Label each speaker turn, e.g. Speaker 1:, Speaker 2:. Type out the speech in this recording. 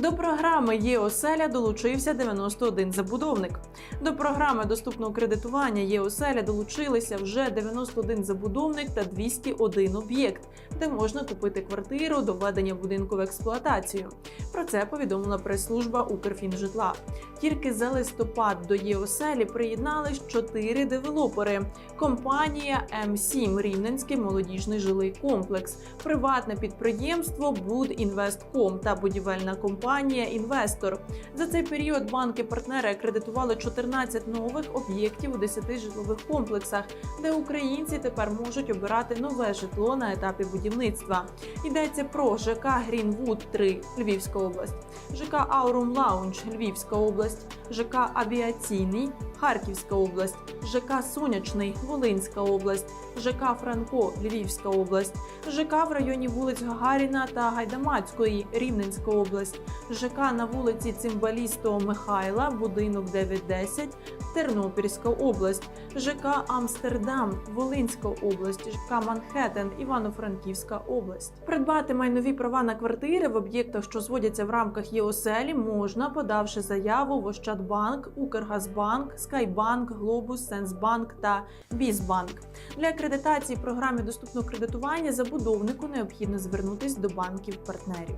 Speaker 1: До програми ЄОселя долучився 91 забудовник. До програми доступного кредитування ЄОселя долучилися вже 91 забудовник та 201 об'єкт, де можна купити квартиру до введення будинку в експлуатацію. Про це повідомила прес-служба Укрфінжитла. Тільки за листопад до ЄОселі приєднались чотири девелопери: компанія М7 Рівненський молодіжний жилий комплекс, приватне підприємство Будінвестком та будівельна компанія Інвестор. За цей період банки-партнери акредитували 14 нових об'єктів у 10 житлових комплексах, де українці тепер можуть обирати нове житло на етапі будівництва. Йдеться про ЖК Грінвуд 3 Львівська область, ЖК Аурум Лаунж Львівська область, ЖК Авіаційний Харківська область, ЖК Сонячний Волинська область, ЖК Франко Львівська область, ЖК в районі вулиць Гагаріна та Гайдамацької Рівненська область, ЖК на вулиці Цимбалістого Михайла, будинок 910 Тернопільська область, ЖК Амстердам, Волинська область, ЖК Манхеттен, Івано-Франківська область. Придбати майнові права на квартири в об'єктах, що зводяться в рамках ЄОСЕЛі, можна, подавши заяву в Ощадбанк, Укргазбанк, Скайбанк, Глобус, Сенсбанк та Бізбанк. Для акредитації програми доступного кредитування забудовнику необхідно звернутись до банків партнерів.